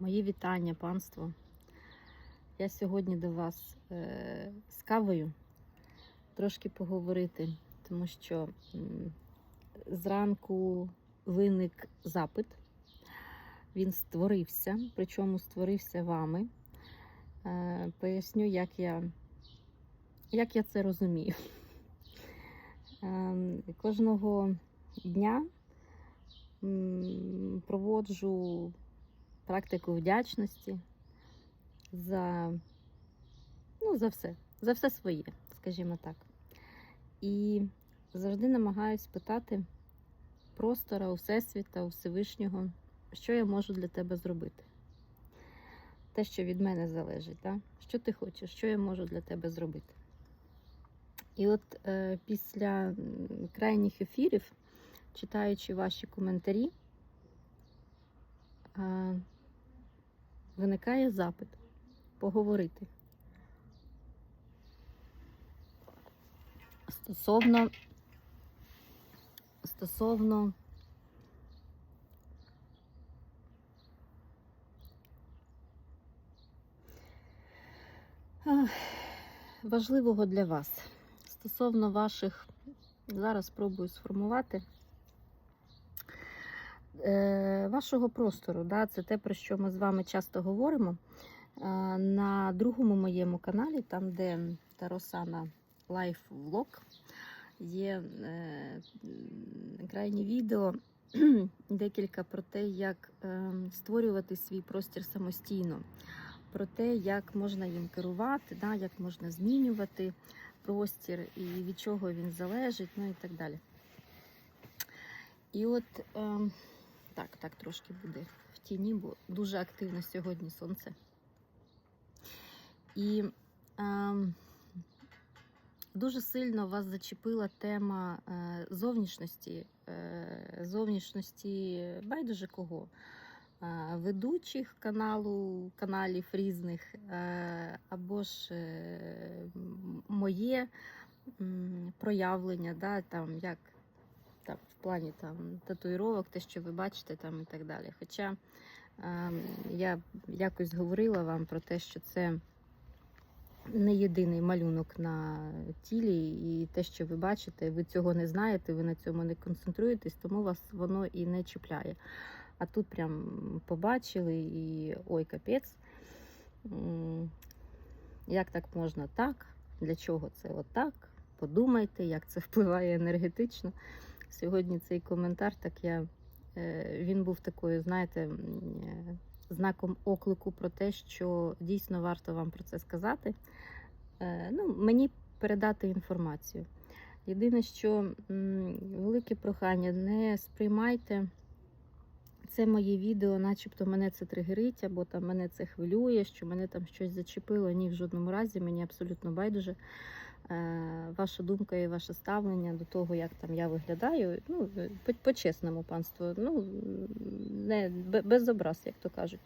Мої вітання, панство. Я сьогодні до вас е, з кавою трошки поговорити, тому що зранку виник запит. Він створився, причому створився вами. Е, поясню, як я, як я це розумію. Е, кожного дня проводжу практику вдячності за, ну, за все, за все своє, скажімо так. І завжди намагаюсь питати простора, у Всесвіта, у Всевишнього, що я можу для тебе зробити. Те, що від мене залежить, да? що ти хочеш, що я можу для тебе зробити. І от е, після крайніх ефірів, читаючи ваші коментарі, е, виникає запит поговорити. Стосовно стосовно важливого для вас. Стосовно ваших зараз спробую сформувати вашого простору. Да, це те, про що ми з вами часто говоримо. Е, на другому моєму каналі, там, де Таросана Life Vlog, є е, крайні відео, декілька про те, як е, створювати свій простір самостійно, про те, як можна їм керувати, да, як можна змінювати простір і від чого він залежить, ну і так далі. І от е, так, так трошки буде в тіні, бо дуже активно сьогодні сонце. І е, дуже сильно вас зачепила тема е, зовнішності, е, зовнішності байдуже кого. Е, ведучих каналу, каналів різних, е, або ж е, моє проявлення, да, там, як там, в плані там, татуїровок, те, що ви бачите, там, і так далі. Хоча е, я якось говорила вам про те, що це не єдиний малюнок на тілі, і те, що ви бачите, ви цього не знаєте, ви на цьому не концентруєтесь, тому вас воно і не чіпляє. А тут прям побачили і ой, капець. Як так можна так? Для чого це отак? Подумайте, як це впливає енергетично. Сьогодні цей коментар, так я, е, він був такою, знаєте, е, знаком оклику про те, що дійсно варто вам про це сказати. Е, Ну, мені передати інформацію. Єдине, що велике прохання, не сприймайте це моє відео, начебто мене це тригерить, або там мене це хвилює, що мене там щось зачепило. Ні, в жодному разі мені абсолютно байдуже. Е, Ваша думка і ваше ставлення до того, як там я виглядаю. Ну, по- по-чесному, панство, ну не без образ, як то кажуть.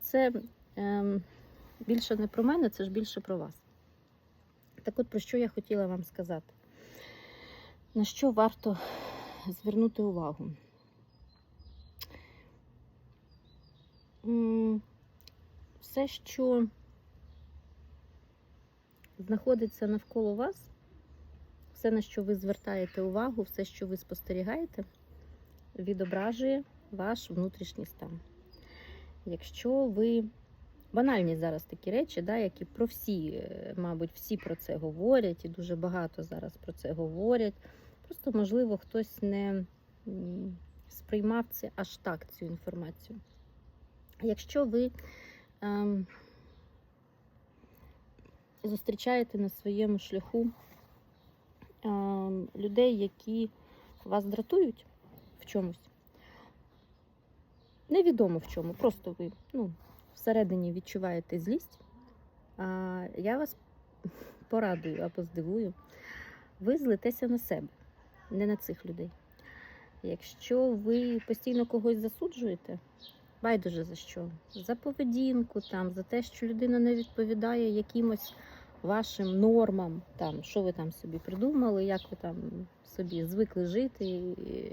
Це ем, більше не про мене, це ж більше про вас. Так от про що я хотіла вам сказати? На що варто звернути увагу? Все, що знаходиться навколо вас, все, на що ви звертаєте увагу, все, що ви спостерігаєте, відображує ваш внутрішній стан. Якщо ви банальні зараз такі речі, да, які про всі, е, мабуть, всі про це говорять, і дуже багато зараз про це говорять. Просто, можливо, хтось не сприймав це аж так, цю інформацію. Якщо ви ем, зустрічаєте на своєму шляху ем, людей, які вас дратують в чомусь, невідомо в чому, просто ви ну, всередині відчуваєте злість, а я вас порадую або здивую, ви злитеся на себе, не на цих людей. Якщо ви постійно когось засуджуєте, байдуже за що? За поведінку, там, за те, що людина не відповідає якимось вашим нормам, там, що ви там собі придумали, як ви там собі звикли жити,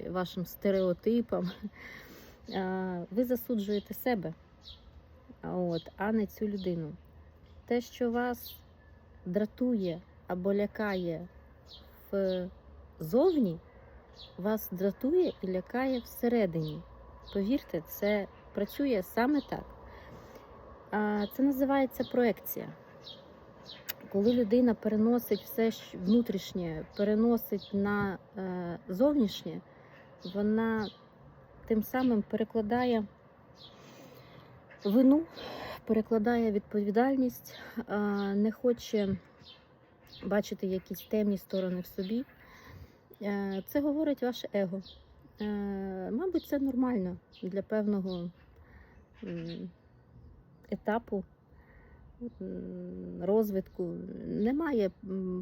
вашим стереотипам. Ви засуджуєте себе. от, а не цю людину. Те, що вас дратує або лякає ззовні, вас дратує і лякає всередині. Повірте, це працює саме так. Це називається проекція. Коли людина переносить все внутрішнє, переносить на е, зовнішнє, вона тим самим перекладає вину, перекладає відповідальність, не хоче бачити якісь темні сторони в собі. Е, Це говорить ваше его. Е, Мабуть, це нормально для певного етапу розвитку. Немає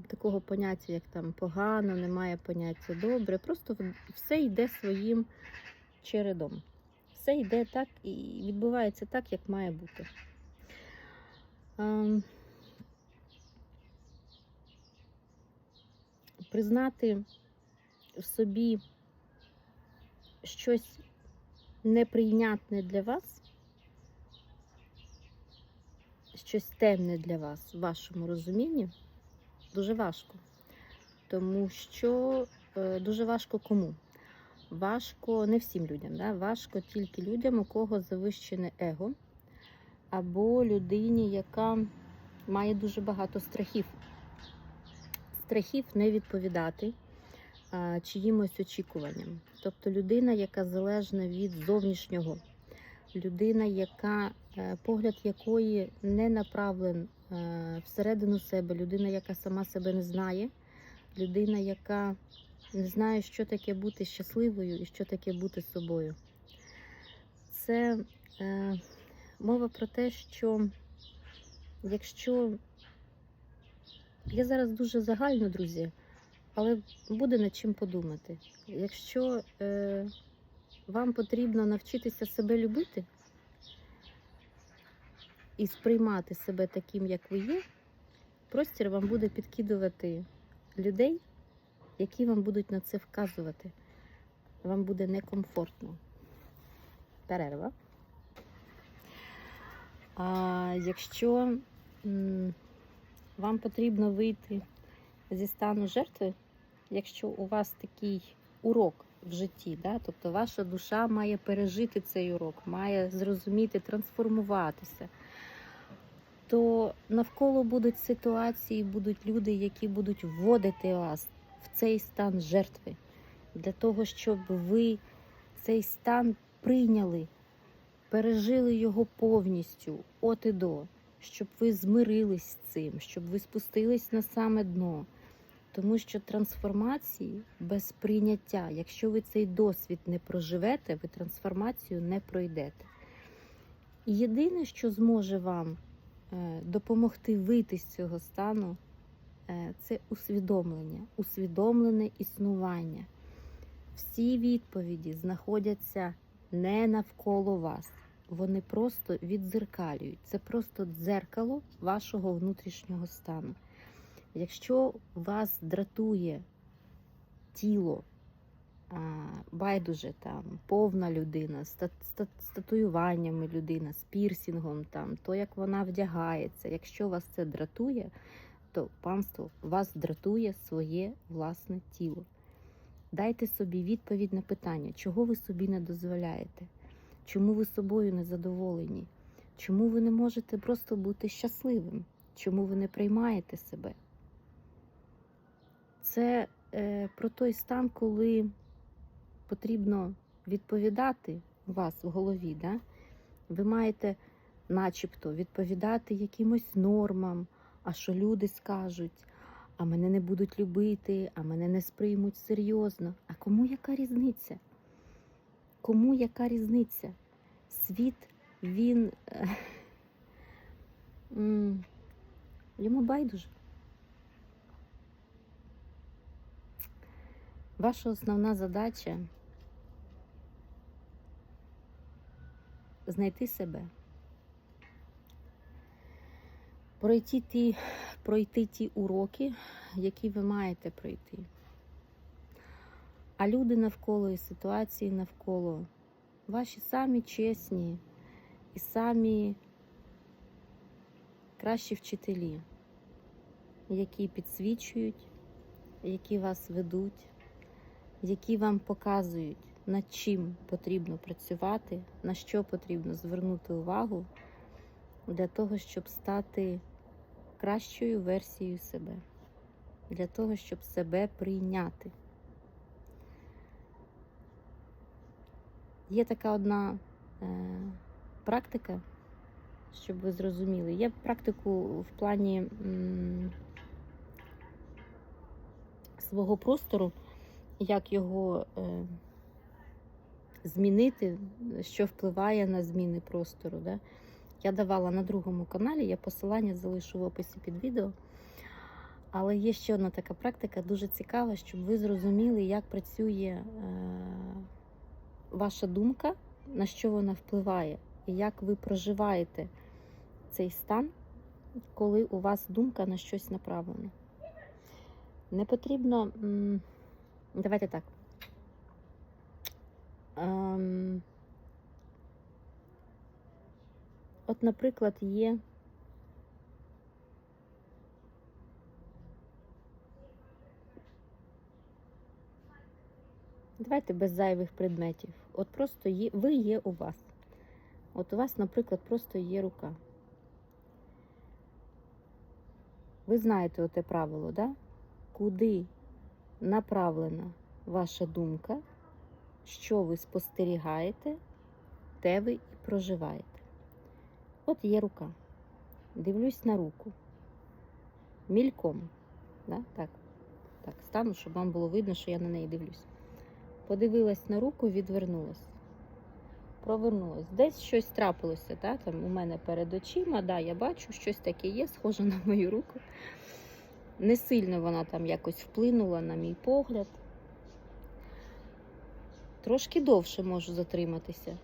такого поняття, як там погано, немає поняття добре. Просто все йде своїм чередом. Все йде так і відбувається так, як має бути. Ем, Признати в собі щось неприйнятне для вас, щось темне для вас в вашому розумінні, дуже важко. Тому що е, дуже важко кому? Важко не всім людям, да? важко тільки людям, у кого завищене его, або людині, яка має дуже багато страхів. Страхів не відповідати а, чиїмось очікуванням. Тобто людина, яка залежна від зовнішнього, людина, яка погляд якої не направлен е, всередину себе, людина, яка сама себе не знає, людина, яка не знає, що таке бути щасливою і що таке бути собою. Це е, мова про те, що якщо я зараз дуже загально, друзі, але буде над чим подумати. Якщо е, вам потрібно навчитися себе любити і сприймати себе таким, як ви є, простір вам буде підкидувати людей, які вам будуть на це вказувати. Вам буде некомфортно. Перерва. А якщо вам потрібно вийти зі стану жертви, якщо у вас такий урок в житті, да? тобто ваша душа має пережити цей урок, має зрозуміти, трансформуватися, то навколо будуть ситуації, будуть люди, які будуть вводити вас в цей стан жертви, для того, щоб ви цей стан прийняли, пережили його повністю, от і до, щоб ви змирились з цим, щоб ви спустились на саме дно. Тому що трансформації без прийняття, якщо ви цей досвід не проживете, ви трансформацію не пройдете. Єдине, що зможе вам допомогти вийти з цього стану, е, це усвідомлення, усвідомлене існування. Всі відповіді знаходяться не навколо вас. Вони просто віддзеркалюють. Це просто дзеркало вашого внутрішнього стану. Якщо вас дратує тіло, байдуже там повна людина, з та- з та- з татуюваннями людина, з пірсінгом, там, то як вона вдягається, якщо вас це дратує, то панство вас дратує своє власне тіло. Дайте собі відповідь на питання, чого ви собі не дозволяєте, чому ви собою не задоволені, чому ви не можете просто бути щасливим, чому ви не приймаєте себе. Це е, про той стан, коли потрібно відповідати у вас в голові. Да? Ви маєте, начебто, відповідати якимось нормам, а що люди скажуть, а мене не будуть любити, а мене не сприймуть серйозно. А кому яка різниця? Кому яка різниця? Світ, він е, йому байдуже. Ваша основна задача знайти себе, пройти ті, пройти ті уроки, які ви маєте пройти. А люди навколо і ситуації навколо ваші самі чесні і самі кращі вчителі, які підсвічують, які вас ведуть, які вам показують, над чим потрібно працювати, на що потрібно звернути увагу для того, щоб стати кращою версією себе, для того, щоб себе прийняти. Є така одна е, практика, щоб ви зрозуміли. Є практику в плані м, свого простору, як його е, змінити, що впливає на зміни простору. Да? Я давала на другому каналі, я посилання залишу в описі під відео. Але є ще одна така практика, дуже цікава, щоб ви зрозуміли, як працює е, ваша думка, на що вона впливає, і як ви проживаєте цей стан, коли у вас думка на щось направлена. Не потрібно. Давайте так. Ем, От, наприклад, є. Давайте без зайвих предметів. От просто є, ви є у вас. От у вас, наприклад, просто є рука. Ви знаєте оте правило, да? Куди направлена ваша думка, що ви спостерігаєте, те ви і проживаєте. От є рука. Дивлюсь на руку. Мільком. Да? Так, так, стану, щоб вам було видно, що я на неї дивлюсь. Подивилась на руку, відвернулась. Провернулась. Десь щось трапилося, да? там у мене перед очима. Да, я бачу, щось таке є, схоже на мою руку. Не сильно вона там якось вплинула на мій погляд. Трошки довше можу затриматися.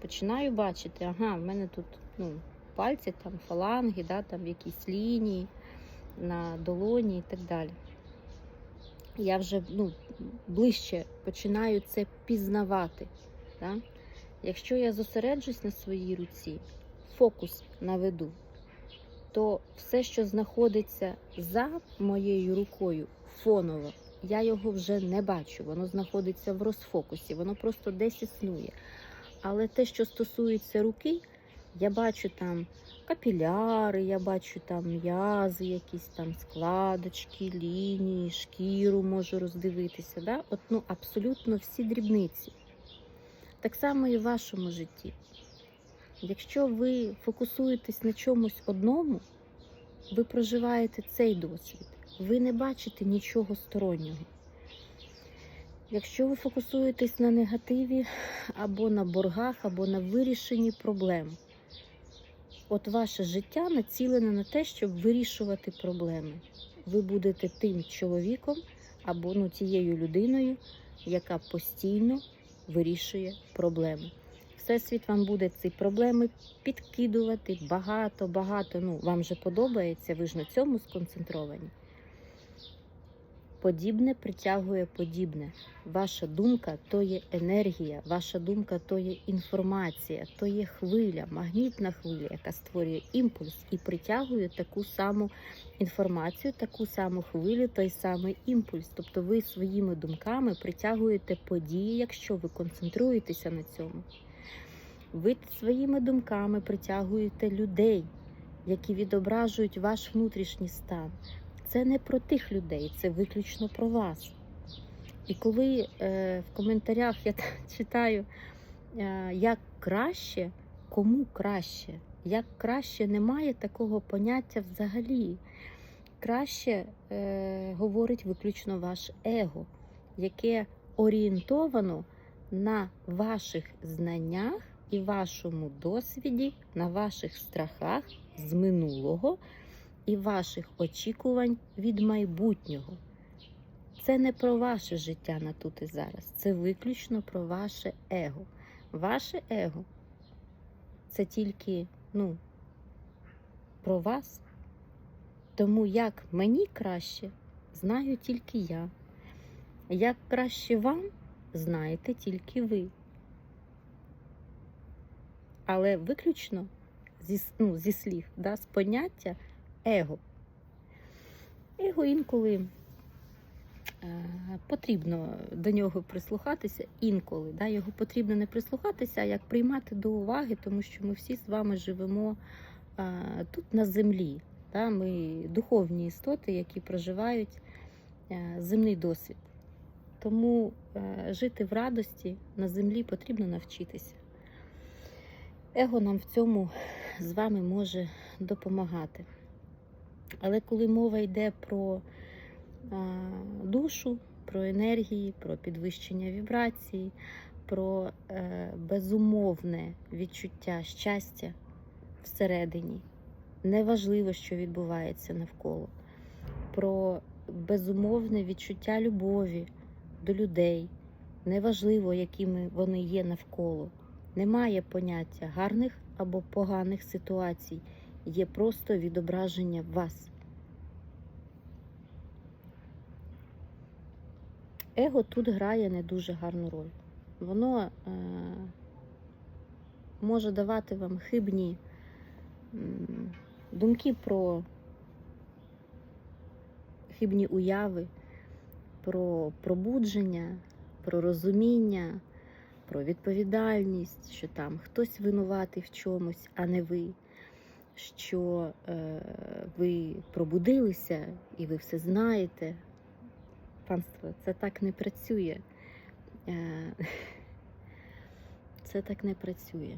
Починаю бачити, ага, в мене тут ну, пальці, там, фаланги, да, там якісь лінії на долоні і так далі. Я вже ну, ближче починаю це пізнавати. Да? Якщо я зосереджусь на своїй руці, фокус наведу, то все, що знаходиться за моєю рукою фоново, я його вже не бачу. Воно знаходиться в розфокусі, воно просто десь існує. Але те, що стосується руки, я бачу там капіляри, я бачу там м'язи, якісь там складочки, лінії, шкіру можу роздивитися. Да? От, ну, абсолютно всі дрібниці. Так само і в вашому житті. Якщо ви фокусуєтесь на чомусь одному, ви проживаєте цей досвід, ви не бачите нічого стороннього. Якщо ви фокусуєтесь на негативі, або на боргах, або на вирішенні проблем, от ваше життя націлене на те, щоб вирішувати проблеми. Ви будете тим чоловіком або ну, тією людиною, яка постійно вирішує проблеми. Всесвіт вам буде ці проблеми підкидувати багато, багато. Ну, вам же подобається, ви ж на цьому сконцентровані. Подібне притягує подібне. Ваша думка то є енергія, ваша думка то є інформація, то є хвиля, магнітна хвиля, яка створює імпульс і притягує таку саму інформацію, таку саму хвилю, той самий імпульс. Тобто ви своїми думками притягуєте події, якщо ви концентруєтеся на цьому. Ви своїми думками притягуєте людей, які відображують ваш внутрішній стан. Це не про тих людей, це виключно про вас. І коли е, в коментарях я читаю, е, як краще, кому краще, як краще немає такого поняття взагалі. Краще е, говорить виключно ваш его, яке орієнтовано на ваших знаннях і вашому досвіді, на ваших страхах з минулого і ваших очікувань від майбутнього. Це не про ваше життя на тут і зараз, це виключно про ваше его. Ваше его це тільки ну, про вас. Тому як мені краще, знаю тільки я. Як краще вам, знаєте тільки ви. Але виключно зі, ну, зі слів, да, з поняття его. Его інколи е, потрібно до нього прислухатися інколи. Да, його потрібно не прислухатися, а як приймати до уваги, тому що ми всі з вами живемо е, тут на землі. Да, ми духовні істоти, які проживають е, земний досвід. Тому жити в радості на землі потрібно навчитися. Его нам в цьому з вами може допомагати. Але коли мова йде про а, душу, про енергії, про підвищення вібрацій, про е, безумовне відчуття щастя всередині, неважливо, що відбувається навколо, про безумовне відчуття любові до людей, неважливо, якими вони є навколо. Немає поняття гарних або поганих ситуацій, є просто відображення вас. Его тут грає не дуже гарну роль. Воно е, може давати вам хибні думки про хибні уяви, про пробудження, про розуміння, про відповідальність, що там хтось винуватий в чомусь, а не ви. Що е, ви пробудилися і ви все знаєте. Панство, це так не працює. Е, Це так не працює.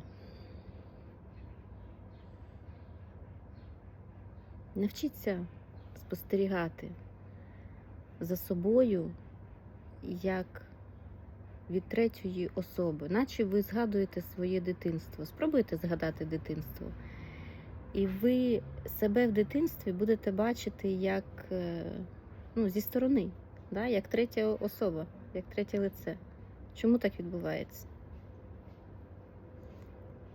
Навчіться спостерігати за собою як від третьої особи, наче ви згадуєте своє дитинство. Спробуйте згадати дитинство. І ви себе в дитинстві будете бачити як е, ну, зі сторони, да? як третя особа, як третє лице. Чому так відбувається?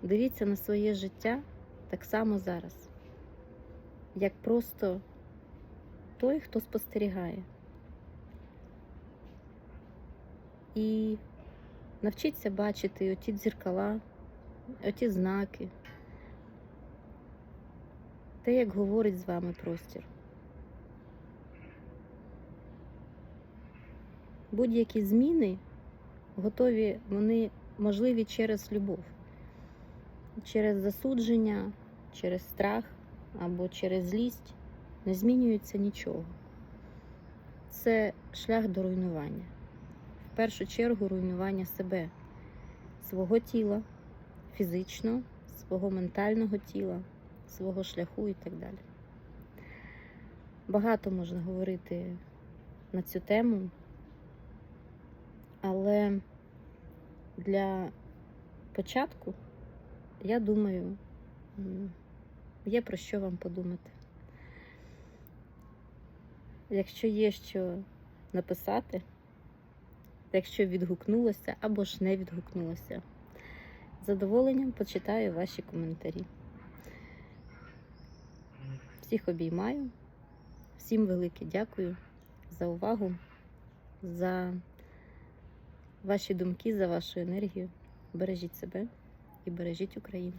Дивіться на своє життя так само зараз, як просто той, хто спостерігає. І навчіться бачити оті дзеркала, оті знаки, те, як говорить з вами простір. Будь-які зміни готові, вони можливі через любов, через засудження, через страх або через злість не змінюється нічого. Це шлях до руйнування. В першу чергу руйнування себе, свого тіла, фізично, свого ментального тіла, свого шляху і так далі. Багато можна говорити на цю тему, але для початку, я думаю, є про що вам подумати. Якщо є що написати, якщо відгукнулося або ж не відгукнулося, задоволенням почитаю ваші коментарі. Всіх обіймаю, всім велике дякую за увагу, за ваші думки, за вашу енергію. Бережіть себе і бережіть Україну.